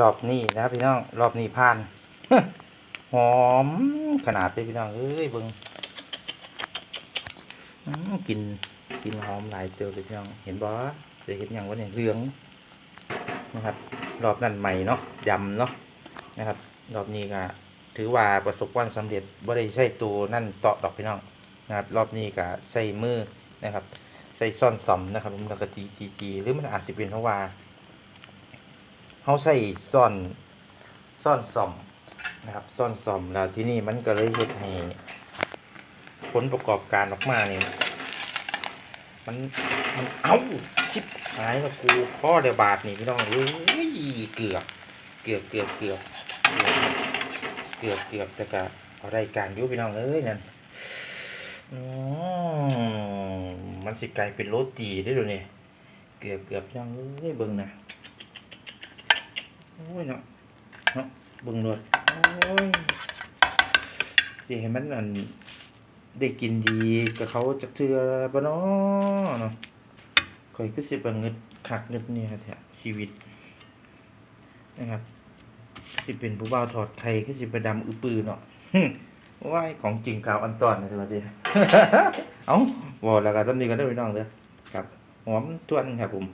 รอบนี้นะครับพี่น้องรอบนี้ผ่านหอมขนาดเลยพี่น้องเอ้ยเบิ่งอื้อกินกินหอมหลายเตียวเลยพี่น้องเห็นบ่จะเห็นอย่างว่าเนี่ยเหลืองนะครับ รอบนั้นใหม่เนาะยำเนาะนะครับ รอบนี้ก็ถือว่าประสบความสำเร็จบ่ได้ใช้ตัวนั่นเตาะดอกพี่น้องนะครับ รอบนี้ก็ใส่มือนะครับ ใส่ซ่อนสอมนะครับผมแล้วก็จีจีจีหรือมันอาจจะเป็นเพราะว่า เขาใส่ซ่อนซ่อนสอมนะครับซ่อนสอมแล้วที่นี่มันก็เลยเฮ็ดให้ผลประกอบการออกมาเนี่ยมันมันเอาชิบหายแล้วกูพ่อเดียบาทนี่พี่น้องเอ้ยเกือบเกือบเกือบเกือบเกือบเกือบแต่ก็อาได้การยุพี่น้องเอ้ยนั่นอมันสิกลายเป็นโรตีได้ดูนี่ยเกือบเกือบยังเอ้ยเบิ่งนะ อ้ยเนาะเนาะเบิ่งรถโอ้ยสิให้มันอันได้กินดีกับเขาจักเทือบ่เนาะเนาะข่อยก็สิบ่เงิดคักเงิดเนี่ยแท้ชีวิต นะครับ สิเป็นผู้บ่าวถอดไข่ก็สิไปดำอือปือเนาะว่ายของจริงกาวอันตอนนะสวัสดีเอ้าบอกแล้วกันตอนนี้ก็ได้ไปน้องเลยครับหอมทวนครับผม